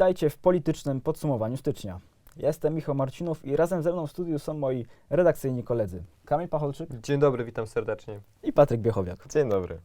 Witajcie w politycznym podsumowaniu stycznia. Jestem Michał Marcinów i razem ze mną w studiu są moi redakcyjni koledzy Kamil Pacholczyk Dzień dobry, witam serdecznie. i Patryk Biechowiak. Dzień dobry.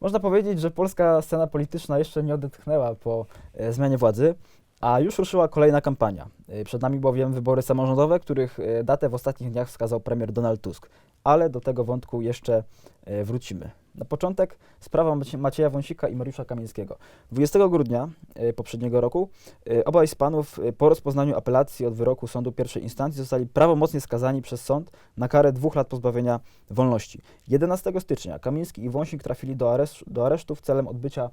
Można powiedzieć, że polska scena polityczna jeszcze nie odetchnęła po e, zmianie władzy, a już ruszyła kolejna kampania. E, przed nami bowiem wybory samorządowe, których e, datę w ostatnich dniach wskazał premier Donald Tusk. Ale do tego wątku jeszcze e, wrócimy. Na początek sprawa Macie- Macieja Wąsika i Mariusza Kamińskiego. 20 grudnia e, poprzedniego roku e, obaj z panów po rozpoznaniu apelacji od wyroku sądu pierwszej instancji zostali prawomocnie skazani przez sąd na karę dwóch lat pozbawienia wolności. 11 stycznia Kamiński i Wąsik trafili do, areszt, do aresztu w celem odbycia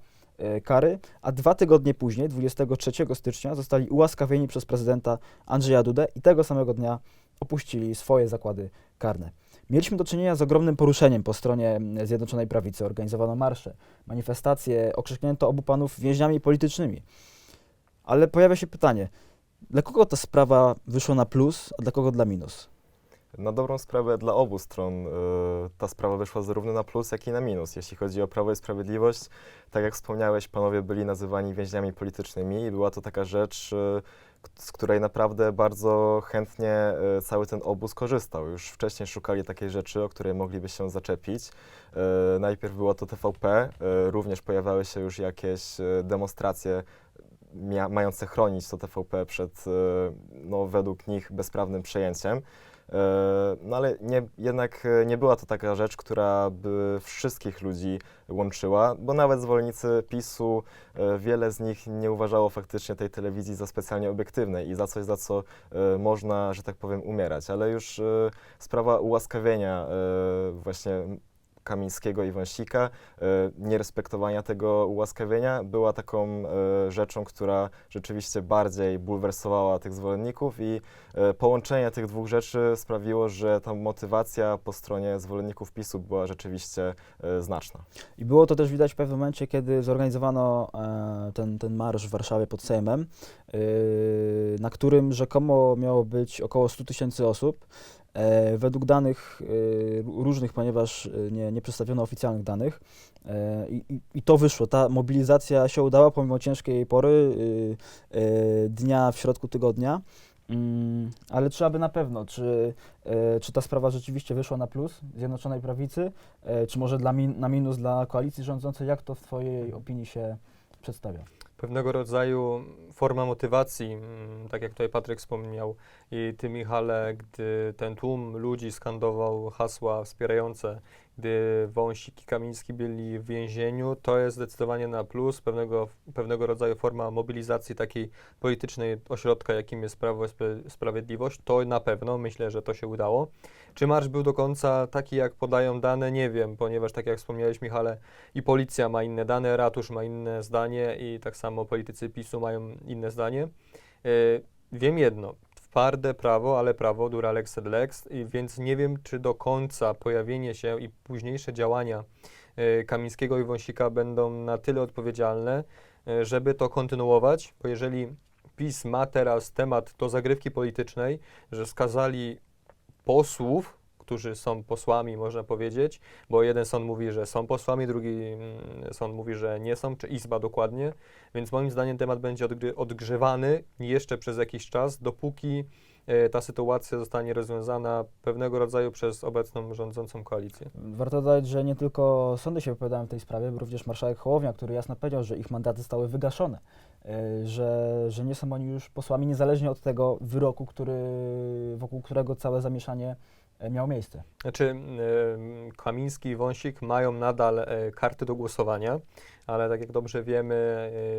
kary, a dwa tygodnie później, 23 stycznia, zostali ułaskawieni przez prezydenta Andrzeja Dudę i tego samego dnia opuścili swoje zakłady karne. Mieliśmy do czynienia z ogromnym poruszeniem po stronie Zjednoczonej Prawicy. Organizowano marsze, manifestacje, okrzyknięto obu panów więźniami politycznymi. Ale pojawia się pytanie, dla kogo ta sprawa wyszła na plus, a dla kogo dla minus? Na dobrą sprawę dla obu stron y, ta sprawa wyszła zarówno na plus, jak i na minus. Jeśli chodzi o Prawo i Sprawiedliwość, tak jak wspomniałeś, panowie byli nazywani więźniami politycznymi i była to taka rzecz, y, k- z której naprawdę bardzo chętnie y, cały ten obóz korzystał. Już wcześniej szukali takiej rzeczy, o której mogliby się zaczepić. Y, Najpierw było to TVP, y, również pojawiały się już jakieś demonstracje mające chronić to TVP przed, no, według nich, bezprawnym przejęciem. E, No ale nie, jednak e, nie była to taka rzecz, która by wszystkich ludzi łączyła, bo nawet zwolennicy PiSu, e, wiele z nich nie uważało faktycznie tej telewizji za specjalnie obiektywnej i za coś, za co można, że tak powiem, umierać. Ale już sprawa ułaskawienia właśnie Kamińskiego i Wąsika, e, nierespektowania tego ułaskawienia była taką e, rzeczą, która rzeczywiście bardziej bulwersowała tych zwolenników i e, połączenie tych dwóch rzeczy sprawiło, że ta motywacja po stronie zwolenników PiSu była rzeczywiście znaczna. I było to też widać w pewnym momencie, kiedy zorganizowano ten, ten marsz w Warszawie pod Sejmem, na którym rzekomo miało być około 100 tysięcy osób. E, według danych e, ró- różnych, ponieważ e, nie, nie przedstawiono oficjalnych danych, i, i- to wyszło. Ta mobilizacja się udała pomimo ciężkiej pory, dnia w środku tygodnia. Mm, ale trzeba by na pewno, czy, czy ta sprawa rzeczywiście wyszła na plus Zjednoczonej Prawicy, czy może dla min, na minus dla koalicji rządzącej? Jak to w Twojej opinii się przedstawia? Pewnego rodzaju forma motywacji, mm, tak jak tutaj Patryk wspomniał i ty Michale, gdy ten tłum ludzi skandował hasła wspierające, gdy Wąsik i Kamiński byli w więzieniu, to jest zdecydowanie na plus, pewnego, pewnego rodzaju forma mobilizacji takiej politycznej ośrodka, jakim jest Prawo i Spra- Sprawiedliwość, to na pewno, myślę, że to się udało. Czy marsz był do końca taki, jak podają dane, nie wiem, ponieważ tak jak wspomniałeś Michale, i policja ma inne dane, ratusz ma inne zdanie i tak samo politycy PiSu mają inne zdanie. E, wiem jedno, twarde prawo, ale prawo dura lex sed lex, więc nie wiem, czy do końca pojawienie się i późniejsze działania e, Kamińskiego i Wąsika będą na tyle odpowiedzialne, e, żeby to kontynuować, bo jeżeli PiS ma teraz temat do zagrywki politycznej, że skazali posłów, którzy są posłami, można powiedzieć, bo jeden sąd mówi, że są posłami, drugi mm, sąd mówi, że nie są, czy Izba dokładnie, więc moim zdaniem temat będzie odgry- odgrzewany jeszcze przez jakiś czas, dopóki e, ta sytuacja zostanie rozwiązana pewnego rodzaju przez obecną rządzącą koalicję. Warto dodać, że nie tylko sądy się wypowiadają w tej sprawie, bo również marszałek Hołownia, który jasno powiedział, że ich mandaty zostały wygaszone, e, że, że nie są oni już posłami niezależnie od tego wyroku, który, wokół którego całe zamieszanie e, miało miejsce. Znaczy, e, Kamiński i Wąsik mają nadal e, karty do głosowania, ale tak jak dobrze wiemy,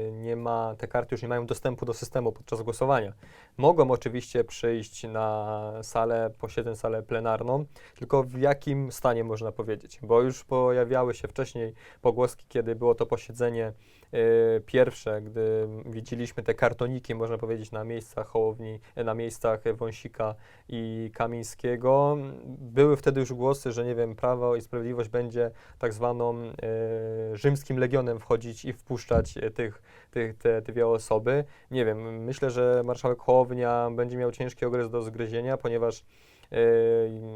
e, nie ma, te karty już nie mają dostępu do systemu podczas głosowania. Mogą oczywiście przyjść na salę, posiedzeń, salę plenarną, tylko w jakim stanie można powiedzieć, bo już pojawiały się wcześniej pogłoski, kiedy było to posiedzenie e, pierwsze, gdy widzieliśmy te kartoniki, można powiedzieć, na miejscach Hołowni, e, na miejscach Wąsika i Kamińskiego. Były wtedy już głosy, że nie wiem, Prawo i Sprawiedliwość będzie tak zwaną e, rzymskim legionem wchodzić i wpuszczać e, tych, tych, te dwie osoby. Nie wiem, myślę, że marszałek Hołownia będzie miał ciężki ogryz do zgryzienia, ponieważ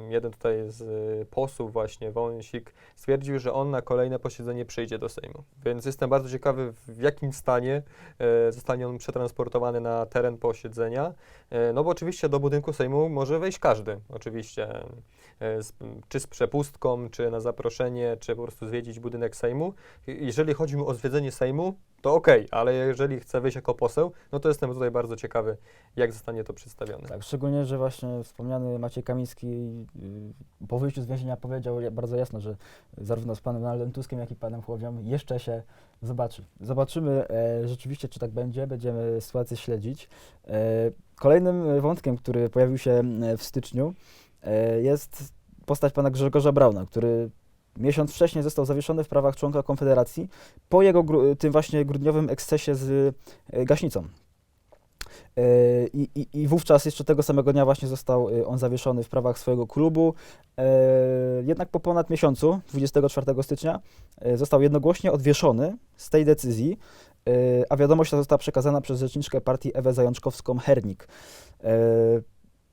jeden tutaj z e, posłów właśnie, Wąsik, stwierdził, że on na kolejne posiedzenie przyjdzie do Sejmu. Więc jestem bardzo ciekawy, w jakim stanie e, zostanie on przetransportowany na teren posiedzenia. E, no bo oczywiście do budynku Sejmu może wejść każdy, oczywiście, z, czy z przepustką, czy na zaproszenie, czy po prostu zwiedzić budynek Sejmu. Jeżeli chodzi mi o zwiedzenie Sejmu, to okej, ale jeżeli chce wyjść jako poseł, no to jestem tutaj bardzo ciekawy, jak zostanie to przedstawione. Tak, szczególnie, że właśnie wspomniany Maciej Kamiński y, po wyjściu z więzienia powiedział bardzo jasno, że zarówno z panem Donaldem Tuskiem, jak i panem Chłowią jeszcze się zobaczy. Zobaczymy e, rzeczywiście, czy tak będzie, będziemy sytuację śledzić. E, kolejnym wątkiem, który pojawił się m, w styczniu e, jest postać pana Grzegorza Brauna, który miesiąc wcześniej został zawieszony w prawach członka Konfederacji po jego tym właśnie grudniowym ekscesie z e, gaśnicą. E, I, i, I wówczas jeszcze tego samego dnia właśnie został e, on zawieszony w prawach swojego klubu. Jednak po ponad miesiącu, 24 stycznia, został jednogłośnie odwieszony z tej decyzji, a wiadomość ta została przekazana przez rzeczniczkę partii Ewę Zajączkowską-Hernik.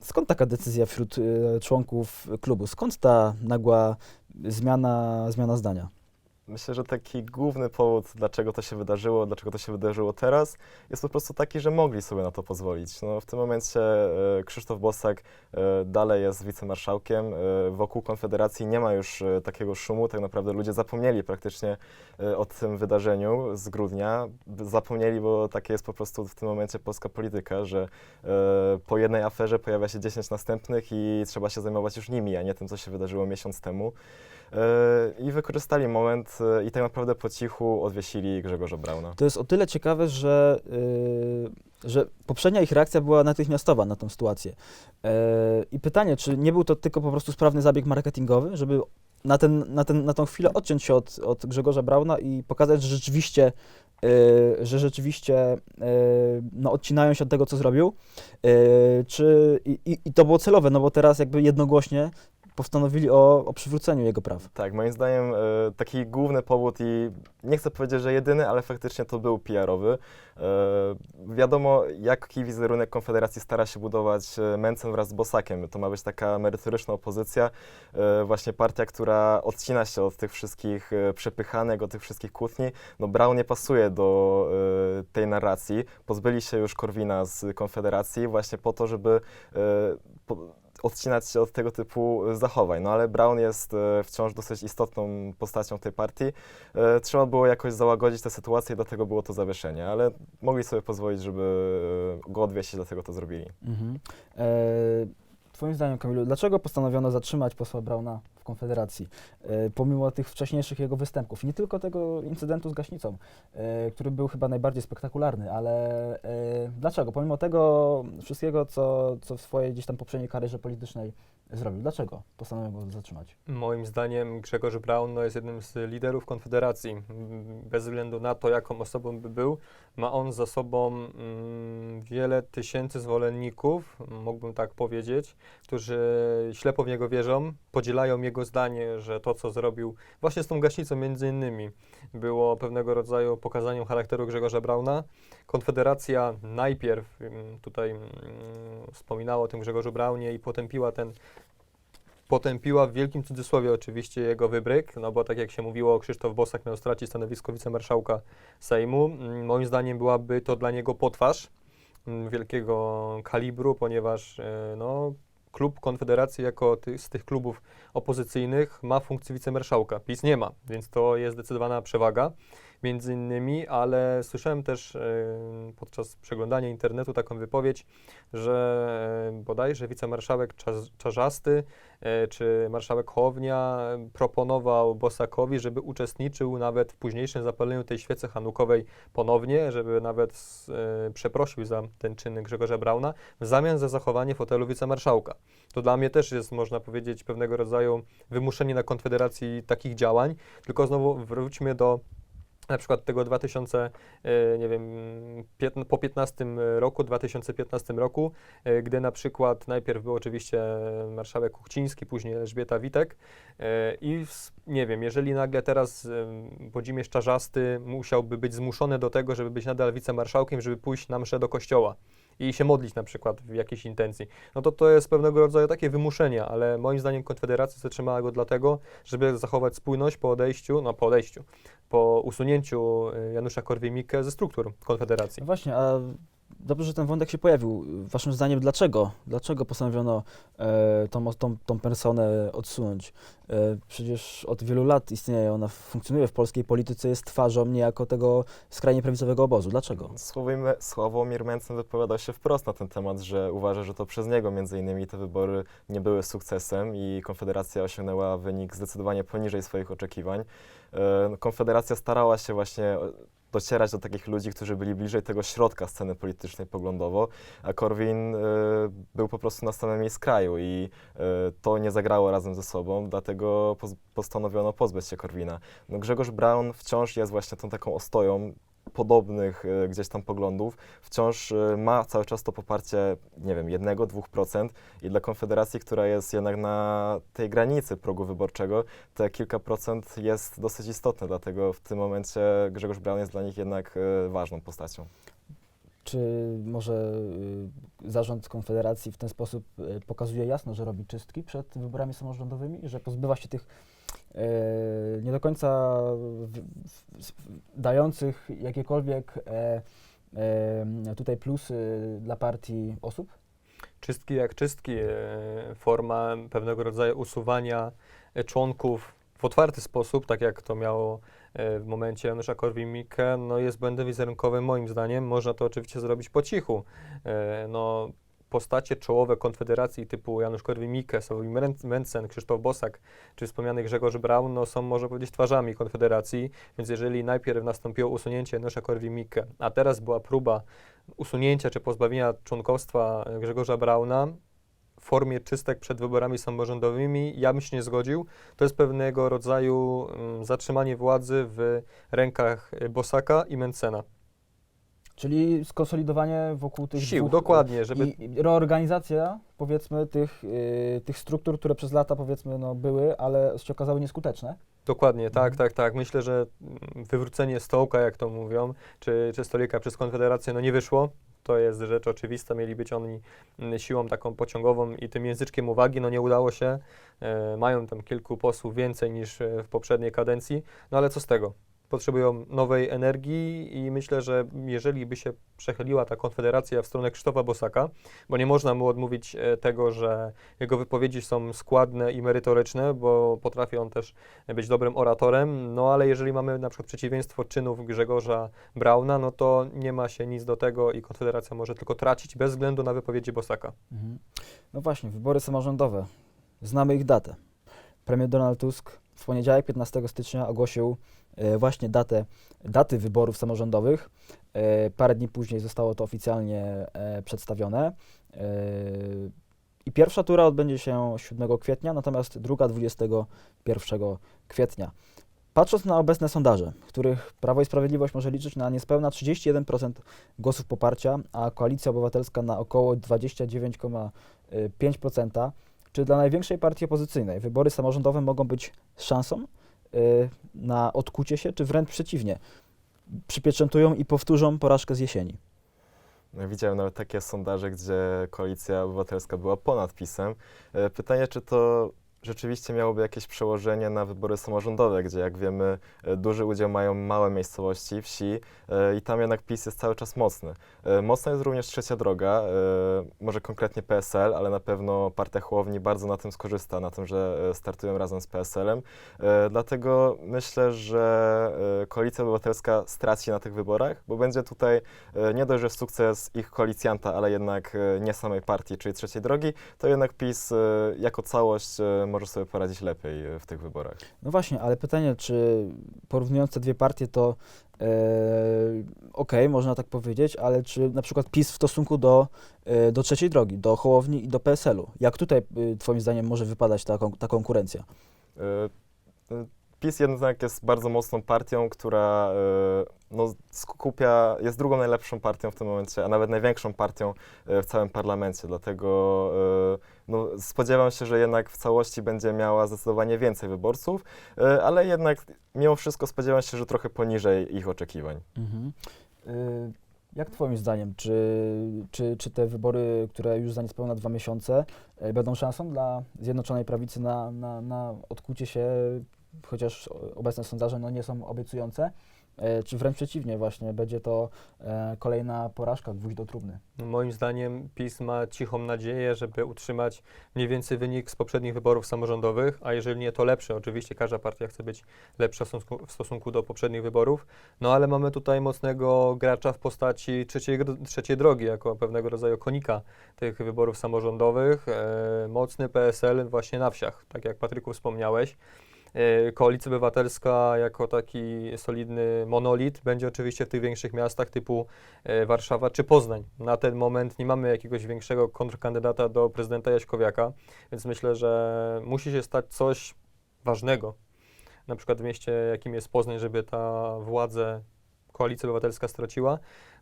Skąd taka decyzja wśród członków klubu? Skąd ta nagła zmiana, zmiana zdania? Myślę, że taki główny powód, dlaczego to się wydarzyło, dlaczego to się wydarzyło teraz, jest po prostu taki, że mogli sobie na to pozwolić. No, w tym momencie e, Krzysztof Bosak e, dalej jest wicemarszałkiem. E, wokół Konfederacji nie ma już takiego szumu. Tak naprawdę ludzie zapomnieli praktycznie o tym wydarzeniu z grudnia. Zapomnieli, bo takie jest po prostu w tym momencie polska polityka, że po jednej aferze pojawia się 10 następnych i trzeba się zajmować już nimi, a nie tym, co się wydarzyło miesiąc temu. E, I wykorzystali moment e, i tak naprawdę po cichu odwiesili Grzegorza Brauna. To jest o tyle ciekawe, że, yy, że poprzednia ich reakcja była natychmiastowa na tę sytuację. Yy, I pytanie, czy nie był to tylko po prostu sprawny zabieg marketingowy, żeby na, ten, na, ten, na tą chwilę odciąć się od, od Grzegorza Brauna i pokazać, że rzeczywiście, yy, że rzeczywiście yy, no, odcinają się od tego, co zrobił. Yy, czy, i, I to było celowe, no bo teraz jakby jednogłośnie postanowili o, o przywróceniu jego praw. Tak, moim zdaniem e, taki główny powód i nie chcę powiedzieć, że jedyny, ale faktycznie to był PR-owy. E, wiadomo, jaki wizerunek Konfederacji stara się budować e, Mencen wraz z Bosakiem. To ma być taka merytoryczna opozycja, e, właśnie partia, która odcina się od tych wszystkich przepychanek, od tych wszystkich kłótni. No Brown nie pasuje do tej narracji. Pozbyli się już Korwina z Konfederacji właśnie po to, żeby po, odcinać się od tego typu e, zachowań. No ale Brown jest e, wciąż dosyć istotną postacią tej partii. E, Trzeba było jakoś załagodzić tę sytuację dlatego było to zawieszenie, ale mogli sobie pozwolić, żeby go odwiesić, dlatego to zrobili. Mhm. Twoim zdaniem, Kamilu, dlaczego postanowiono zatrzymać posła Brauna w Konfederacji, e, pomimo tych wcześniejszych jego występów? Nie tylko tego incydentu z gaśnicą, e, który był chyba najbardziej spektakularny, ale e, dlaczego? Pomimo tego wszystkiego, co, co w swojej gdzieś tam poprzedniej karierze politycznej zrobił, dlaczego postanowiono go zatrzymać? Moim zdaniem Grzegorz Braun no, jest jednym z liderów Konfederacji. Bez względu na to, jaką osobą by był, ma on za sobą mm, wiele tysięcy zwolenników, mógłbym tak powiedzieć, którzy ślepo w niego wierzą, podzielają jego zdanie, że to, co zrobił właśnie z tą gaśnicą między innymi, było pewnego rodzaju pokazaniem charakteru Grzegorza Brauna. Konfederacja najpierw mm, tutaj mm, wspominała o tym Grzegorzu Braunie i potępiła ten potępiła w wielkim cudzysłowie oczywiście jego wybryk, no bo tak jak się mówiło, Krzysztof Bosak miał stracić stanowisko wicemarszałka Sejmu. Mm, Moim zdaniem byłaby to dla niego potwarz wielkiego kalibru, ponieważ e, no, klub Konfederacji jako ty, z tych klubów opozycyjnych ma funkcję wicemarszałka. PiS nie ma, więc to jest zdecydowana przewaga między innymi, ale słyszałem też e, podczas przeglądania internetu taką wypowiedź, że e, bodajże wicemarszałek Czarzasty e, czy marszałek Hołownia proponował Bosakowi, żeby uczestniczył nawet w późniejszym zapaleniu tej świecy hanukowej ponownie, żeby nawet przeprosił za ten czyn Grzegorza Brauna w zamian za zachowanie fotelu wicemarszałka. To dla mnie też jest, można powiedzieć, pewnego rodzaju wymuszenie na Konfederacji takich działań, tylko znowu wróćmy do na przykład tego 2000, e, nie wiem, po 15 roku, 2015 roku, e, gdy na przykład najpierw był oczywiście marszałek Kuchciński, później Elżbieta Witek e, i nie wiem, jeżeli nagle teraz Włodzimierz Czarzasty musiałby być zmuszony do tego, żeby być nadal wicemarszałkiem, żeby pójść na mszę do kościoła i się modlić na przykład w jakiejś intencji. No to to jest pewnego rodzaju takie wymuszenie, ale moim zdaniem Konfederacja zatrzymała go dlatego, żeby zachować spójność po odejściu, no po odejściu, po usunięciu y, Janusza Korwin-Mikke ze struktur Konfederacji. Właśnie, a dobrze, że ten wątek się pojawił. Waszym zdaniem dlaczego? Dlaczego postanowiono e, tą, tą, tą personę odsunąć? E, przecież od wielu lat istnieje, ona funkcjonuje w polskiej polityce, jest twarzą niejako tego skrajnie prawicowego obozu. Dlaczego? Słowomir, Sławomir Mencen wypowiadał się wprost na ten temat, że uważa, że to przez niego między innymi te wybory nie były sukcesem i Konfederacja osiągnęła wynik zdecydowanie poniżej swoich oczekiwań. E, Konfederacja starała się właśnie docierać do takich ludzi, którzy byli bliżej tego środka sceny politycznej poglądowo, a Korwin e, był po prostu na samym jej skraju i e, to nie zagrało razem ze sobą, dlatego poz- postanowiono pozbyć się Korwina. No Grzegorz Braun wciąż jest właśnie tą taką ostoją podobnych e, gdzieś tam poglądów, wciąż e, ma cały czas to poparcie, nie wiem, 1-2% i dla Konfederacji, która jest jednak na tej granicy progu wyborczego, te kilka procent jest dosyć istotne, dlatego w tym momencie Grzegorz Braun jest dla nich jednak e, ważną postacią. Czy może zarząd Konfederacji w ten sposób pokazuje jasno, że robi czystki przed wyborami samorządowymi, że pozbywa się tych nie do końca w, w, dających jakiekolwiek e, e, tutaj plusy dla partii osób? Czystki jak czystki, e, forma pewnego rodzaju usuwania e, członków w otwarty sposób, tak jak to miało e, w momencie Janusza Korwin-Mikke, no jest błędem wizerunkowym moim zdaniem. Można to oczywiście zrobić po cichu. E, No, postacie czołowe Konfederacji typu Janusz Korwin-Mikke, Sławomir Mencen, Krzysztof Bosak czy wspomniany Grzegorz Braun, no są można powiedzieć twarzami Konfederacji, więc jeżeli najpierw nastąpiło usunięcie Janusza Korwin-Mikke, a teraz była próba usunięcia czy pozbawienia członkostwa e, Grzegorza Brauna w formie czystek przed wyborami samorządowymi, ja bym się nie zgodził. To jest pewnego rodzaju mm, zatrzymanie władzy w rękach e, Bosaka i Mencena. Czyli skonsolidowanie wokół tych Sił, dwóch, dokładnie, żeby I i reorganizacja, powiedzmy, tych, y, tych struktur, które przez lata, powiedzmy, no, były, ale się okazały nieskuteczne. Dokładnie, tak, Mhm. tak, tak. Myślę, że mm, wywrócenie stołka, jak to mówią, czy, czy stolika przez Konfederację, no nie wyszło. To jest rzecz oczywista. Mieli być oni mm, siłą taką pociągową i tym języczkiem uwagi, no nie udało się. E, mają tam kilku posłów więcej niż e, w poprzedniej kadencji, no ale co z tego? Potrzebują nowej energii i myślę, że jeżeli by się przechyliła ta konfederacja w stronę Krzysztofa Bosaka, bo nie można mu odmówić e, tego, że jego wypowiedzi są składne i merytoryczne, bo potrafi on też być dobrym oratorem, no ale jeżeli mamy na przykład przeciwieństwo czynów Grzegorza Brauna, no to nie ma się nic do tego i Konfederacja może tylko tracić bez względu na wypowiedzi Bosaka. Mhm. No właśnie, wybory samorządowe. Znamy ich datę. Premier Donald Tusk w poniedziałek 15 stycznia ogłosił właśnie datę, daty wyborów samorządowych. E, parę dni później zostało to oficjalnie e, przedstawione. E, I pierwsza tura odbędzie się 7 kwietnia, natomiast druga 21 kwietnia. Patrząc na obecne sondaże, w których Prawo i Sprawiedliwość może liczyć na niespełna 31% głosów poparcia, a Koalicja Obywatelska na około 29,5%, czy dla największej partii opozycyjnej wybory samorządowe mogą być szansą na odkucie się, czy wręcz przeciwnie, przypieczętują i powtórzą porażkę z jesieni? No, Widziałem nawet takie sondaże, gdzie koalicja obywatelska była ponad PiSem. E, Pytanie, czy to rzeczywiście miałoby jakieś przełożenie na wybory samorządowe, gdzie jak wiemy e, duży udział mają małe miejscowości, wsi e, i tam jednak PiS jest cały czas mocny. E, Mocna jest również trzecia droga, może konkretnie PSL, ale na pewno partia Hołowni bardzo na tym skorzysta, na tym, że startują razem z PSL-em. Dlatego myślę, że Koalicja Obywatelska straci na tych wyborach, bo będzie tutaj nie dość, że sukces ich koalicjanta, ale jednak nie samej partii, czyli trzeciej drogi, to jednak PiS jako całość e, może sobie poradzić lepiej e, w tych wyborach. No właśnie, ale pytanie, czy porównując te dwie partie, to e, okej, można tak powiedzieć, ale czy na przykład PiS w stosunku do, e, do trzeciej drogi, do Hołowni i do PSL-u, jak tutaj y, Twoim zdaniem może wypadać ta, ta konkurencja? E, e, PiS jednak jest bardzo mocną partią, która e, no, skupia, jest drugą najlepszą partią w tym momencie, a nawet największą partią e, w całym parlamencie, dlatego e, no, spodziewam się, że jednak w całości będzie miała zdecydowanie więcej wyborców, ale jednak mimo wszystko spodziewam się, że trochę poniżej ich oczekiwań. Mhm. Y, Jak Twoim zdaniem, czy, czy, czy te wybory, które już za niespełna dwa miesiące, będą szansą dla Zjednoczonej Prawicy na, na, na odkucie się, chociaż obecne sondaże no, nie są obiecujące, e, czy wręcz przeciwnie właśnie, będzie to e, kolejna porażka, gwóźdź do trumny? Moim zdaniem PiS ma cichą nadzieję, żeby utrzymać mniej więcej wynik z poprzednich wyborów samorządowych, a jeżeli nie to lepszy, oczywiście każda partia chce być lepsza w stosunku, w stosunku do poprzednich wyborów, no ale mamy tutaj mocnego gracza w postaci trzeciej, trzeciej drogi, jako pewnego rodzaju konika tych wyborów samorządowych, e, mocny PSL właśnie na wsiach, tak jak Patryku wspomniałeś. E, Koalicja Obywatelska jako taki solidny monolit będzie oczywiście w tych większych miastach typu e, Warszawa czy Poznań. Na ten moment nie mamy jakiegoś większego kontrkandydata do prezydenta Jaśkowiaka, więc myślę, że musi się stać coś ważnego, na przykład w mieście, jakim jest Poznań, żeby ta władzę Koalicja Obywatelska straciła.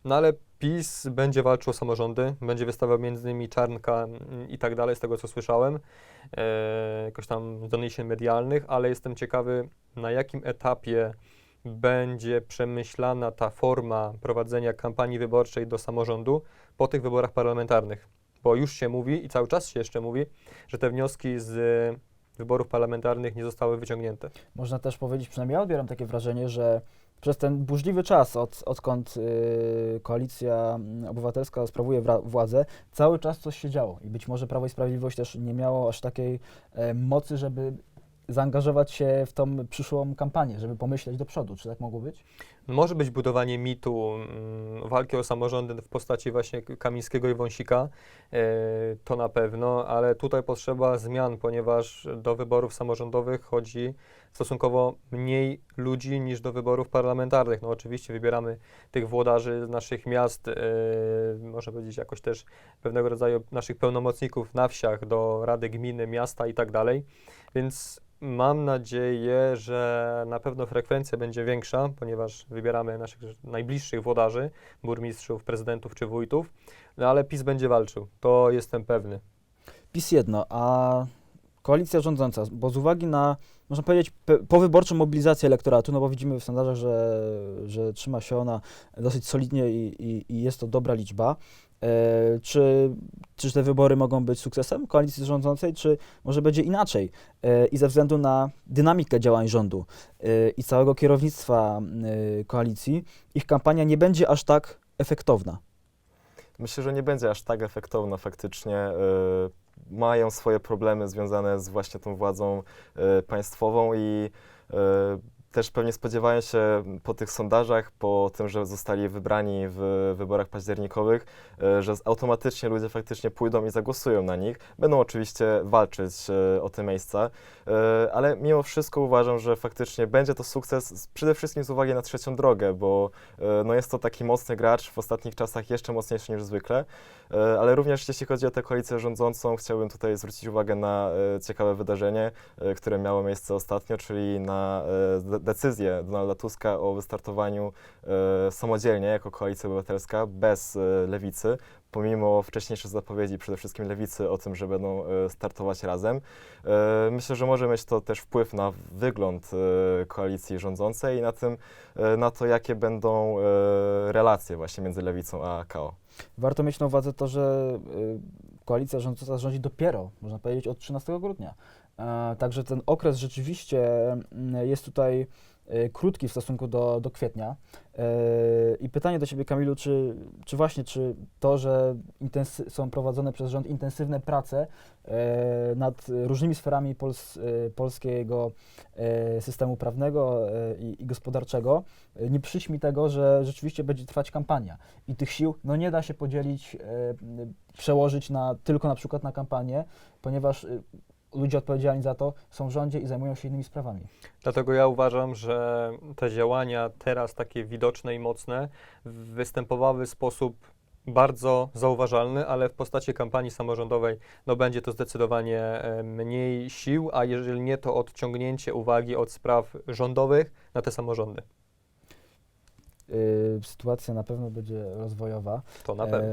No ale PiS będzie walczył o samorządy, będzie wystawiał między innymi Czarnka mm, i tak dalej, z tego co słyszałem, e, jakoś tam z doniesień medialnych, ale jestem ciekawy, na jakim etapie będzie przemyślana ta forma prowadzenia kampanii wyborczej do samorządu po tych wyborach parlamentarnych. Bo już się mówi i cały czas się jeszcze mówi, że te wnioski z wyborów parlamentarnych nie zostały wyciągnięte. Można też powiedzieć, przynajmniej ja odbieram takie wrażenie, że przez ten burzliwy czas, od, odkąd y, koalicja mm, obywatelska sprawuje władzę, cały czas coś się działo. I być może Prawo i Sprawiedliwość też nie miało aż takiej e, mocy, żeby zaangażować się w tą przyszłą kampanię, żeby pomyśleć do przodu. Czy tak mogło być? Może być budowanie mitu mm, walki o samorządy w postaci właśnie Kamińskiego i Wąsika, e, to na pewno, ale tutaj potrzeba zmian, ponieważ do wyborów samorządowych chodzi stosunkowo mniej ludzi niż do wyborów parlamentarnych. No oczywiście wybieramy tych włodarzy z naszych miast, e, można powiedzieć jakoś też pewnego rodzaju naszych pełnomocników na wsiach do Rady Gminy, miasta i tak dalej, więc Mam nadzieję, że na pewno frekwencja będzie większa, ponieważ wybieramy naszych najbliższych włodarzy, burmistrzów, prezydentów czy wójtów, no ale PiS będzie walczył, to jestem pewny. PiS jedno, a koalicja rządząca, bo z uwagi na, można powiedzieć, powyborczą mobilizację elektoratu, no bo widzimy w sondażach, że, że trzyma się ona dosyć solidnie i, i, i jest to dobra liczba, e, czy, czy te wybory mogą być sukcesem koalicji rządzącej, czy może będzie inaczej e, i ze względu na dynamikę działań rządu e, i całego kierownictwa e, koalicji, ich kampania nie będzie aż tak efektowna. Myślę, że nie będzie aż tak efektowna faktycznie. Mają swoje problemy związane z właśnie tą władzą y, państwową i y, też pewnie spodziewają się po tych sondażach, po tym, że zostali wybrani w wyborach październikowych, y, że automatycznie ludzie faktycznie pójdą i zagłosują na nich. Będą oczywiście walczyć y, o te miejsca, y, ale mimo wszystko uważam, że faktycznie będzie to sukces przede wszystkim z uwagi na trzecią drogę, bo E, No jest to taki mocny gracz, w ostatnich czasach jeszcze mocniejszy niż zwykle, E, ale również jeśli chodzi o tę koalicję rządzącą, chciałbym tutaj zwrócić uwagę na e, ciekawe wydarzenie, e, które miało miejsce ostatnio, czyli na e, decyzję Donalda Tuska o wystartowaniu e, samodzielnie jako koalicja obywatelska, bez e, lewicy, pomimo wcześniejszych zapowiedzi przede wszystkim lewicy o tym, że będą e, startować razem. Myślę, że może mieć to też wpływ na wygląd koalicji rządzącej i na tym, na to, jakie będą relacje właśnie między lewicą a KO. Warto mieć na uwadze to, że koalicja rządząca rządzi dopiero, można powiedzieć, od 13 grudnia. E, Także ten okres rzeczywiście mm, jest tutaj y, krótki w stosunku do, do kwietnia. E, I pytanie do Ciebie, Kamilu, czy, czy właśnie, czy to, że są prowadzone przez rząd intensywne prace e, nad różnymi sferami pols, e, polskiego e, systemu prawnego e, i, i gospodarczego, e, nie przyćmi tego, że rzeczywiście będzie trwać kampania i tych sił no nie da się podzielić, e, przełożyć na, tylko na przykład na kampanię, ponieważ e, ludzie odpowiedzialni za to są w rządzie i zajmują się innymi sprawami. Dlatego ja uważam, że te działania teraz takie widoczne i mocne występowały w sposób bardzo zauważalny, ale w postaci kampanii samorządowej no będzie to zdecydowanie e, mniej sił, a jeżeli nie, to odciągnięcie uwagi od spraw rządowych na te samorządy. Y, Sytuacja na pewno będzie rozwojowa. To na pewno. E,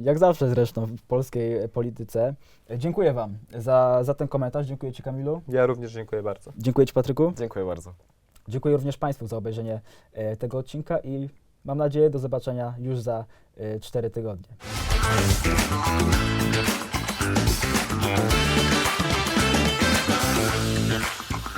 Jak zawsze zresztą w polskiej polityce. E, Dziękuję Wam za, za ten komentarz. Dziękuję Ci Kamilu. Ja również dziękuję bardzo. Dziękuję Ci Patryku. Dziękuję bardzo. Dziękuję również Państwu za obejrzenie e, tego odcinka i Mam nadzieję do zobaczenia już za 4 tygodnie.